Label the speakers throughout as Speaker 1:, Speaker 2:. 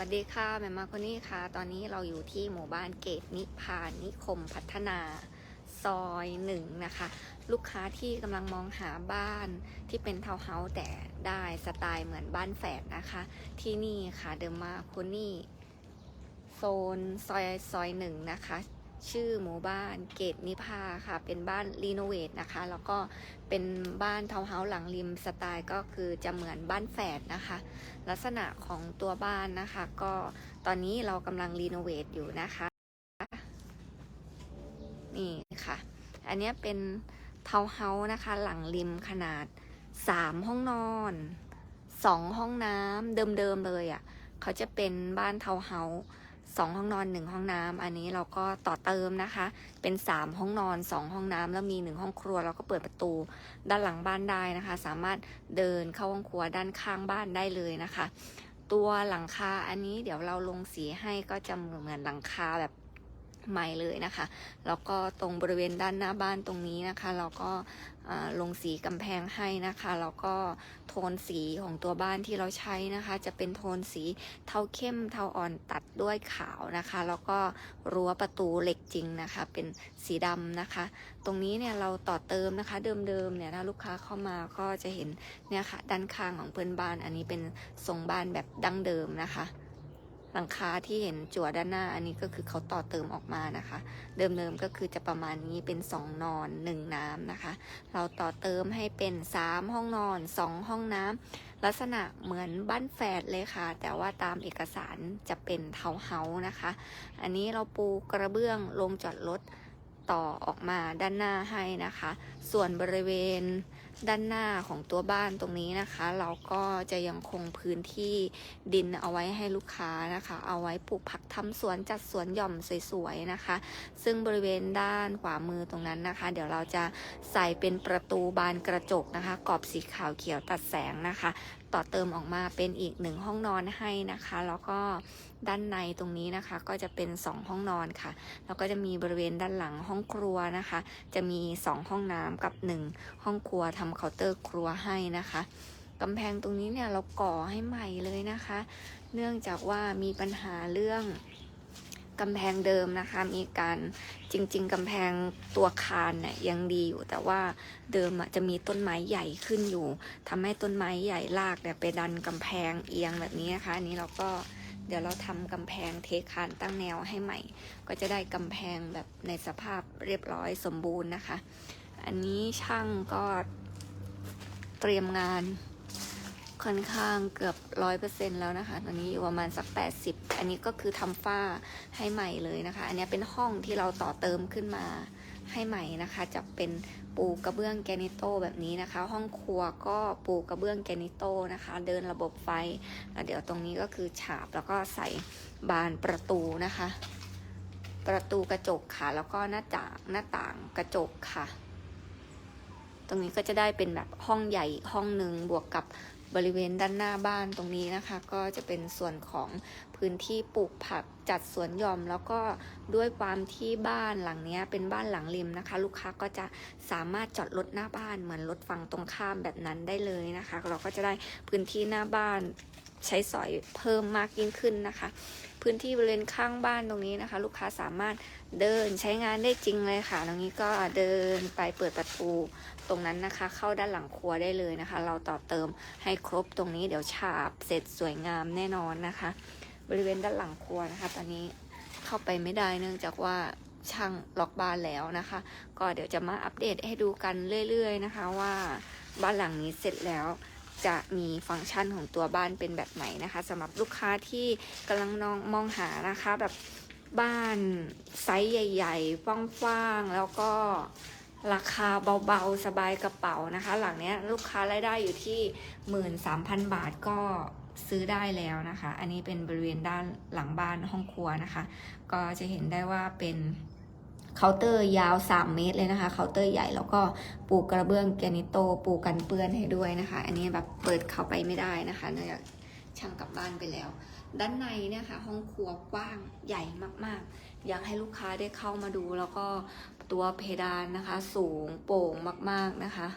Speaker 1: วัสดีค่ะแม่มาคนนี้ค่ะ ตอนนี้เราอยู่ที่หมู่บ้านเกตนิพานนิคมพัฒนาซอยหนึ่งนะคะ ลูกค้าที่กำลังมองหาบ้านที่เป็นทาวน์เฮาส์แต่ได้สไตล์เหมือนบ้านแฝดนะคะ ที่นี่ค่ะเดิมาคนี่โซนซอยซอยหนึ่งนะคะ ชื่อหมู่บ้านเกตนิพาค่ะ เป็นบ้านรีโนเวทนะคะ แล้วก็เป็นบ้านทาวน์เฮาส์หลังริมสไตล์ก็คือจะเหมือนบ้านแฝดนะคะ ลักษณะของตัวบ้านนะคะ ก็ตอนนี้เรากำลังรีโนเวทอยู่นะคะ นี่ค่ะ อันนี้เป็นทาวน์เฮาส์นะคะ หลังริมขนาด 3 ห้องนอน 2 ห้องน้ำเดิมๆเลยอะ่ะ เขาจะเป็นบ้านทาวน์เฮาส์ สองห้องนอนหนึ่งห้องน้ำอันนี้เราก็ต่อเติมนะคะ เป็น 3 ห้องนอน 2 ห้องน้ำแล้วมี 1 ห้องครัว เราก็เปิดประตูด้านหลังบ้านได้นะคะ สามารถเดินเข้าห้องครัวด้านข้างบ้านได้เลยนะคะ ตัวหลังคาอันนี้เดี๋ยวเราลงสีให้ก็จะเหมือนหลังคาแบบ ใหม่เลยนะคะ แล้วก็ตรงบริเวณด้านหน้าบ้านตรงนี้นะคะ เราก็ลงสีกำแพงให้นะคะ แล้วก็โทนสีของตัวบ้านที่เราใช้นะคะ จะเป็นโทนสีเทาเข้มเทาอ่อนตัดด้วยขาวนะคะ แล้วก็รั้วประตูเหล็กจริงนะคะ เป็นสีดำนะคะ ตรงนี้เนี่ยเราต่อเติมนะคะเดิมๆเนี่ยถ้าลูกค้าเข้ามาก็จะเห็นเนี่ยค่ะด้านข้างของเพื่อนบ้าน อันนี้เป็นทรงบ้านแบบดั้งเดิมนะคะ หลังคาที่เห็นจั่วด้านหน้าอันนี้ก็คือเขาต่อเติมออกมานะคะ เดิมๆก็คือจะประมาณนี้เป็นสองนอนหนึ่งน้ำนะคะ เราต่อเติมให้เป็นสามห้องนอนสองห้องน้ำลักษณะเหมือนบ้านแฝดเลยค่ะ แต่ว่าตามเอกสารจะเป็นเทาเฮาส์นะคะ อันนี้เราปูกระเบื้องลงจอดรถต่อออกมาด้านหน้าให้นะคะ ส่วนบริเวณ ด้านหน้าของตัวบ้านตรงนี้นะคะ เราก็จะยังคงพื้นที่ดินเอาไว้ให้ลูกค้านะคะ เอาไว้ปลูกผักทำสวนจัดสวนหย่อมสวยๆนะคะ ซึ่งบริเวณด้านขวามือตรงนั้นนะคะ เดี๋ยวเราจะใส่เป็นประตูบานกระจกนะคะกรอบสีขาวเขียวตัดแสงนะคะต่อเติมออกมาเป็นอีกหนึ่งห้องนอนให้นะคะ แล้วก็ด้านในตรงนี้นะคะ ก็จะเป็น 2 ห้องนอนค่ะ แล้วก็จะมีบริเวณด้านหลังห้องครัวนะคะ จะมี 2 ห้องน้ำกับ 1 ห้องครัวทำเคาน์เตอร์ครัวให้นะคะกำแพงตรงนี้เนี่ยเราก่อให้ใหม่เลยนะคะ เนื่องจากว่ามีปัญหาเรื่อง กำแพงเดิมนะคะ มีการจริง ๆกำแพงตัวคานเนี่ยยังดีอยู่ แต่ว่าเดิมอะจะมีต้นไม้ใหญ่ขึ้นอยู่ทำให้ต้นไม้ใหญ่ลากเนี่ยไปดันกำแพงเอียงแบบนี้นะคะอันนี้เราก็เดี๋ยวเราทำกำแพงเทคานตั้งแนวให้ใหม่ ก็จะได้กำแพงแบบในสภาพเรียบร้อยสมบูรณ์นะคะ อันนี้ช่างก็เตรียมงาน ค่อนข้างเกือบร้อยเปอร์เซ็นแล้วนะคะ ตอนนี้อยู่ประมาณสัก80อันนี้ก็คือทำฝ้าให้ใหม่เลยนะคะ อันนี้เป็นห้องที่เราต่อเติมขึ้นมาให้ใหม่นะคะ จะเป็นปูกระเบื้องแกนิโตแบบนี้นะคะ ห้องครัวก็ปูกระเบื้องแกนิโตนะคะ เดินระบบไฟแล้วเดี๋ยวตรงนี้ก็คือฉาบแล้วก็ใส่บานประตูนะคะ ประตูกระจกค่ะ แล้วก็หน้าต่างหน้าต่างกระจกค่ะ ตรงนี้ก็จะได้เป็นแบบห้องใหญ่ห้องหนึ่งบวกกับ บริเวณด้านหน้าบ้านตรงนี้นะคะ ก็จะเป็นส่วนของพื้นที่ปลูกผักจัดสวนหย่อม แล้วก็ด้วยความที่บ้านหลังเนี้ยเป็นบ้านหลังริมนะคะ ลูกค้าก็จะสามารถจอดรถหน้าบ้านเหมือนรถฝั่งตรงข้ามแบบนั้นได้เลยนะคะ เราก็จะได้พื้นที่หน้าบ้าน ใช้สอยเพิ่มมากยิ่งขึ้นนะคะ พื้นที่บริเวณข้างบ้านตรงนี้นะคะ ลูกค้าสามารถเดินใช้งานได้จริงเลยค่ะ ตรงนี้ก็เดินไปเปิดประตูตรงนั้นนะคะ เข้าด้านหลังครัวได้เลยนะคะ เราต่อเติมให้ครบตรงนี้เดี๋ยวฉาบเสร็จสวยงามแน่นอนนะคะ บริเวณด้านหลังครัวนะคะ ตอนนี้เข้าไปไม่ได้เนื่องจากว่าช่างล็อกบ้านแล้วนะคะ ก็เดี๋ยวจะมาอัปเดตให้ดูกันเรื่อย ๆ นะคะ ว่าบ้านหลังนี้เสร็จแล้ว จะมีฟังก์ชันของตัวบ้านเป็นแบบไหนนะคะสำหรับลูกค้าที่กำลังนองมองหานะคะแบบบ้านไซส์ใหญ่ๆฟ้างๆ แล้วก็ราคาเบาๆ สบายกระเป๋านะคะ หลังเนี้ยลูกค้ารายได้อยู่ที่ 13,000 บาทก็ซื้อได้แล้วนะคะ อันนี้เป็นบริเวณด้านหลังบ้านห้องครัวนะคะ ก็จะเห็นได้ว่าเป็น เคาน์เตอร์ยาว 3 เมตรเลยนะคะเคาน์เตอร์ใหญ่แล้วก็ปูกระเบื้องแกนิโตปูกันเปื้อนให้ด้วยนะคะ อันนี้แบบเปิดเข้าไปไม่ได้นะคะเนื่องจากช่างกลับบ้านไปแล้ว ด้านในเนี่ยค่ะห้องครัวกว้างใหญ่มากๆ อยากให้ลูกค้าได้เข้ามาดู แล้วก็ตัวเพดานนะคะ สูงโป่งมากๆนะคะ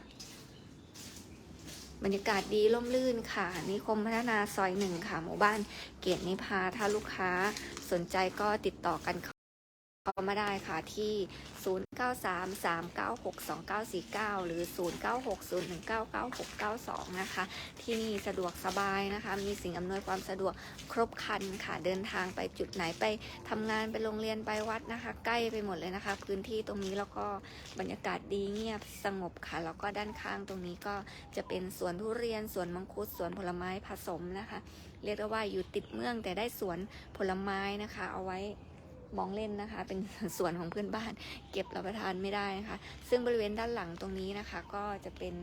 Speaker 1: บรรยากาศดีร่มรื่นค่ะนิคมพัฒนาซอยหนึ่งค่ะหมู่บ้านเกียรตินิพาถ้าลูกค้าสนใจก็ติดต่อกัน เข้ามาได้ค่ะที่ 0933962949 หรือ 0960199692 นะคะ ที่นี่สะดวกสบายนะคะ มีสิ่งอำนวยความสะดวกครบครันค่ะ เดินทางไปจุดไหนไปทำงานไปโรงเรียนไปวัดนะคะ ใกล้ไปหมดเลยนะคะ พื้นที่ตรงนี้แล้วก็บรรยากาศดีเงียบสงบค่ะ แล้วก็ด้านข้างตรงนี้ก็จะเป็นสวนทุเรียนสวนมังคุดสวนผลไม้ผสมนะคะ เรียกได้ว่าอยู่ติดเมืองแต่ได้สวนผลไม้นะคะ เอาไว้ มองเล่นนะคะ เป็นสวนของเพื่อนบ้าน เก็บรับประทานไม่ได้นะคะ ซึ่งบริเวณด้านหลังตรงนี้นะคะ ก็จะเป็น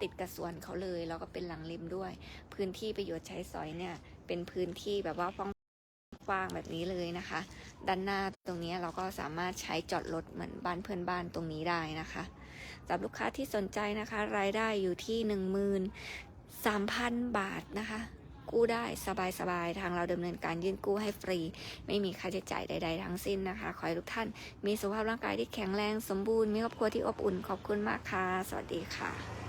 Speaker 1: ติดกับสวนเขาเลย แล้วก็เป็นหลังริมด้วย พื้นที่ประโยชน์ใช้สอยเนี่ย เป็นพื้นที่แบบว่าฟ้องกว้างแบบนี้เลยนะคะ ด้านหน้าตรงนี้เราก็สามารถใช้จอดรถเหมือนบ้านเพื่อนบ้านตรงนี้ได้นะคะสำหรับลูกค้าที่สนใจนะคะ รายได้อยู่ที่หนึ่งหมื่นสามพันบาทนะคะ กู้ได้สบายๆ ทางเราดำเนินการยื่นกู้ให้ฟรี ไม่มีค่าใช้จ่ายใด ๆ ทั้งสิ้นนะคะ ขอให้ทุกท่านมีสุขภาพร่างกายที่แข็งแรงสมบูรณ์ มีครอบครัวที่อบอุ่น ขอบคุณมากค่ะ สวัสดีค่ะ